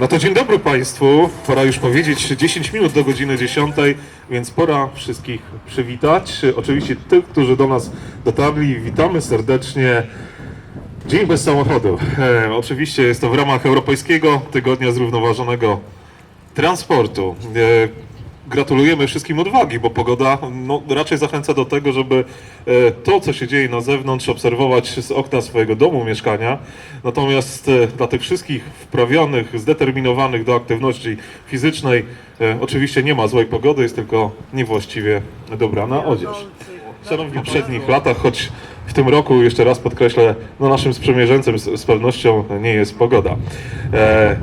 No to dzień dobry Państwu. Pora już powiedzieć 10 minut do godziny 10, więc pora wszystkich przywitać. Oczywiście tych, którzy do nas dotarli, witamy serdecznie. Dzień bez samochodu. E, oczywiście jest to w ramach Europejskiego Tygodnia Zrównoważonego Transportu. E, Gratulujemy wszystkim odwagi, bo pogoda no, raczej zachęca do tego, żeby e, to, co się dzieje na zewnątrz, obserwować z okna swojego domu, mieszkania. Natomiast e, dla tych wszystkich wprawionych, zdeterminowanych do aktywności fizycznej, e, oczywiście nie ma złej pogody, jest tylko niewłaściwie dobrana odzież. Szanowni w poprzednich latach, choć w tym roku, jeszcze raz podkreślę, no naszym sprzymierzeńcem z, z pewnością nie jest pogoda. E,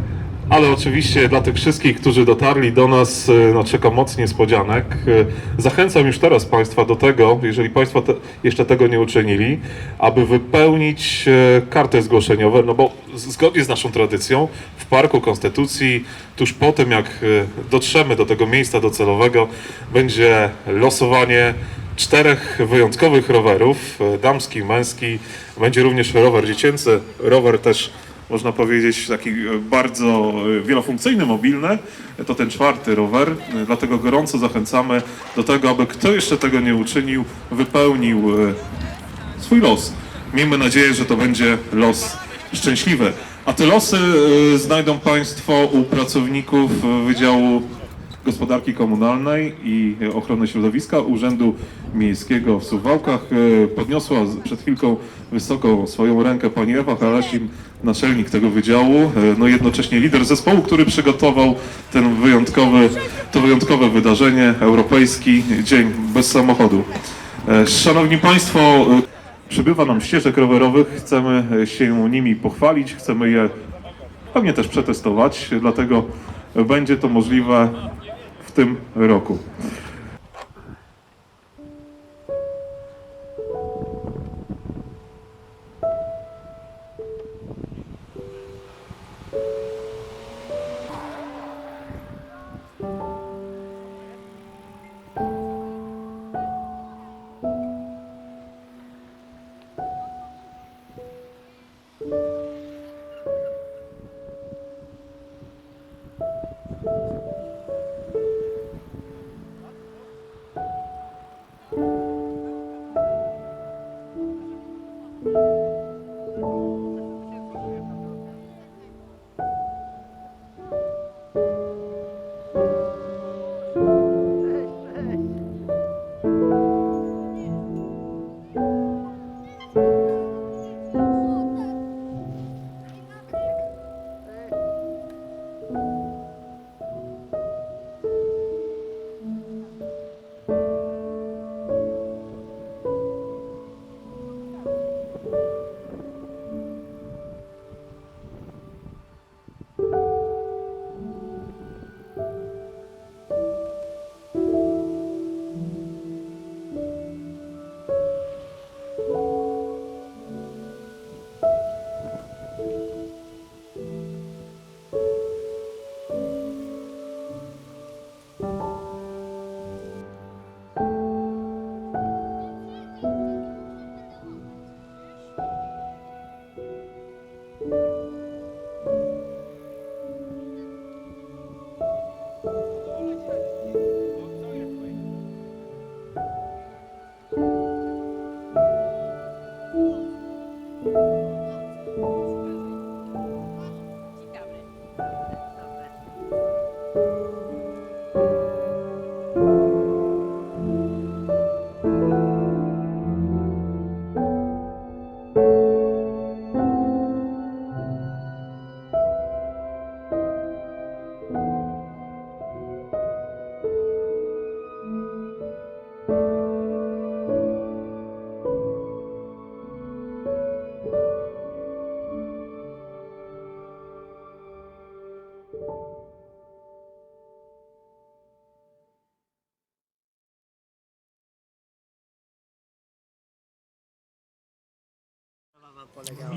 ale oczywiście dla tych wszystkich, którzy dotarli do nas, e, no, czeka moc niespodzianek. E, Zachęcam już teraz Państwa do tego, jeżeli Państwo te, jeszcze tego nie uczynili, aby wypełnić e, karty zgłoszeniowe, no bo zgodnie z naszą tradycją w Parku Konstytucji, tuż po tym jak dotrzemy do tego miejsca docelowego, będzie losowanie czterech wyjątkowych rowerów, damski, męski, będzie również rower dziecięcy, rower też można powiedzieć taki e, bardzo e, wielofunkcyjny, mobilny, E, to ten czwarty rower, dlatego gorąco zachęcamy do tego, aby kto jeszcze tego nie uczynił, wypełnił swój los. Miejmy nadzieję, że to będzie los szczęśliwy. A te losy znajdą Państwo u pracowników Wydziału Gospodarki Komunalnej i Ochrony Środowiska Urzędu Miejskiego w Suwałkach. E, Podniosła przed chwilką wysoko swoją rękę pani Ewa Halasim, naczelnik tego wydziału, e, no jednocześnie lider zespołu, który przygotował ten wyjątkowy, to wyjątkowe wydarzenie, Europejski Dzień Bez Samochodu. E, Szanowni Państwo, przybywa nam ścieżek rowerowych, chcemy się nimi pochwalić, chcemy je pewnie też przetestować, dlatego będzie to możliwe w tym roku.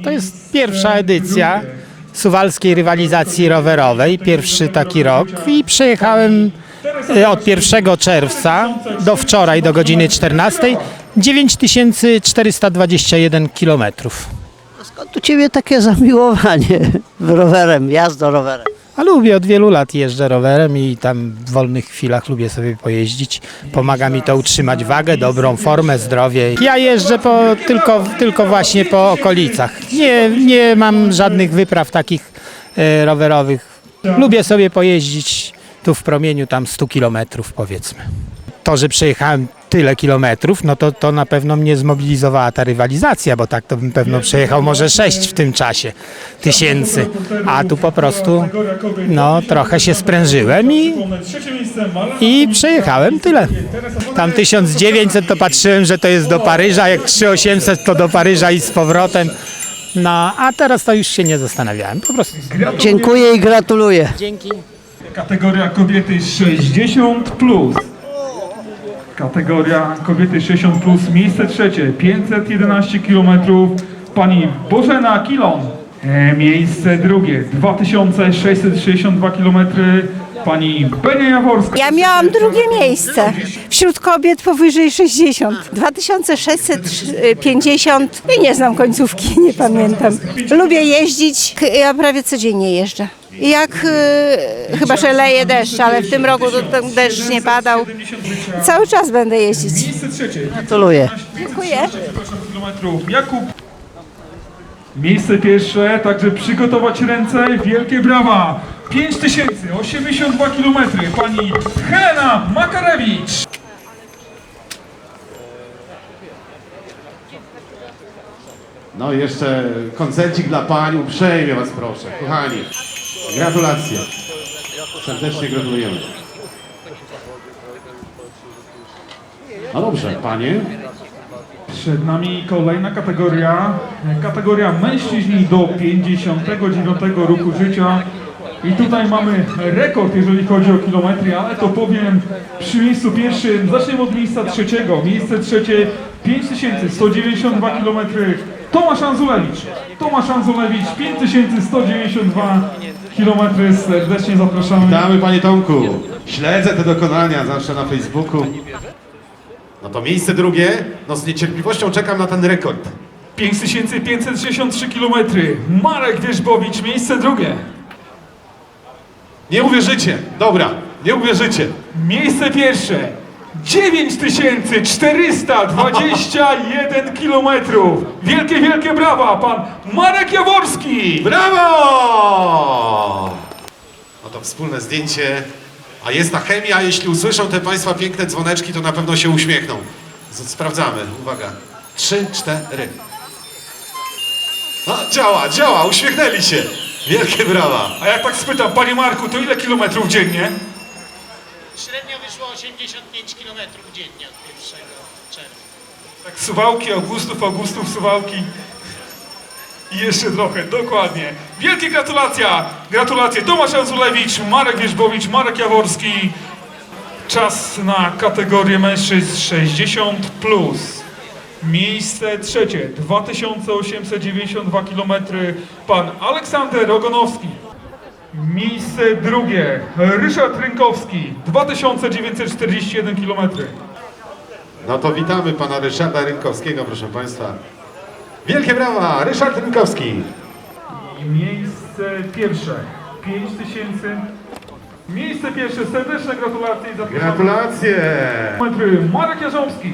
To jest pierwsza edycja suwalskiej rywalizacji rowerowej, pierwszy taki rok i przejechałem e, od 1 czerwca do wczoraj do godziny 14 9421 kilometrów. Skąd u ciebie takie zamiłowanie rowerem, jazdą rowerem? A lubię, od wielu lat jeżdżę rowerem i tam w wolnych chwilach lubię sobie pojeździć. Pomaga mi to utrzymać wagę, dobrą formę, zdrowie. Ja jeżdżę po, tylko, tylko właśnie po okolicach. Nie, nie mam żadnych wypraw takich e, rowerowych. Lubię sobie pojeździć tu w promieniu tam 100 kilometrów powiedzmy. To, że przejechałem tyle kilometrów, no to, to na pewno mnie zmobilizowała ta rywalizacja, bo tak to bym pewno przejechał może 6 w tym czasie tysięcy, a tu po prostu no trochę się sprężyłem i, i przejechałem tyle. Tam 1900 to patrzyłem, że to jest do Paryża, jak 3800 to do Paryża i z powrotem. No, a teraz to już się nie zastanawiałem, po prostu. Dziękuję i gratuluję. Dzięki. Kategoria kobiety 60 plus. Kategoria kobiety 60 plus, miejsce trzecie, 511 km. Pani Bożena Kilon. E, Miejsce drugie, 2662 km. Pani Benia Jaworska. Ja miałam drugie miejsce wśród kobiet powyżej 60. 2650 i nie znam końcówki, nie pamiętam. Lubię jeździć, ja prawie codziennie jeżdżę. Jak y, chyba, że leje deszcz, ale w tym roku to, ten deszcz nie padał. Cały czas będę jeździć. Miejsce trzecie, Gratuluję. Dziękuję. kilometrów. Jakub. Miejsce pierwsze, także przygotować ręce. Wielkie brawa. 5082 km. Pani Helena Makarewicz. No i jeszcze koncercik dla pań, uprzejmie was proszę. Kochani, gratulacje. Serdecznie gratulujemy. No dobrze, panie. Przed nami kolejna kategoria, kategoria mężczyźni do 59 roku życia. I tutaj mamy rekord, jeżeli chodzi o kilometry, ale to powiem przy miejscu pierwszym. Zaczniemy od miejsca trzeciego. Miejsce trzecie 5192 km. Tomasz Anzulewicz. Tomasz Anzulewicz 5192 km. Serdecznie zapraszamy. Witamy panie Tomku. Śledzę te dokonania zawsze na Facebooku. No to miejsce drugie. No z niecierpliwością czekam na ten rekord. 5563 km. Marek Wierzbowicz, miejsce drugie. Nie uwierzycie. Dobra, nie uwierzycie. Miejsce pierwsze 9421 km. Wielkie, wielkie brawa, pan Marek Jaworski. Brawo! No to wspólne zdjęcie. A jest ta chemia, jeśli usłyszą te Państwa piękne dzwoneczki, to na pewno się uśmiechną. Z- Sprawdzamy, uwaga. Trzy, cztery. No, działa, działa, uśmiechnęli się. Wielkie brawa. A jak tak spytam, panie Marku, to ile kilometrów dziennie? Średnio wyszło 85 km dziennie od 1 czerwca. Tak Suwałki, Augustów, Augustów, Suwałki. I jeszcze trochę, dokładnie. Wielkie gratulacja! Gratulacje Tomasz Anzulewicz, Marek Wierzbowicz, Marek Jaworski. Czas na kategorię mężczyzn 60+. Plus. Miejsce trzecie, 2892 km. Pan Aleksander Rogonowski. Miejsce drugie, Ryszard Rynkowski, 2941 km. No to witamy pana Ryszarda Rynkowskiego, proszę Państwa. Wielkie brawa, Ryszard Rynkowski. I miejsce pierwsze. 5000. Miejsce pierwsze. Serdeczne gratulacje i zapraszamy. Gratulacje. Marek Jarząbski.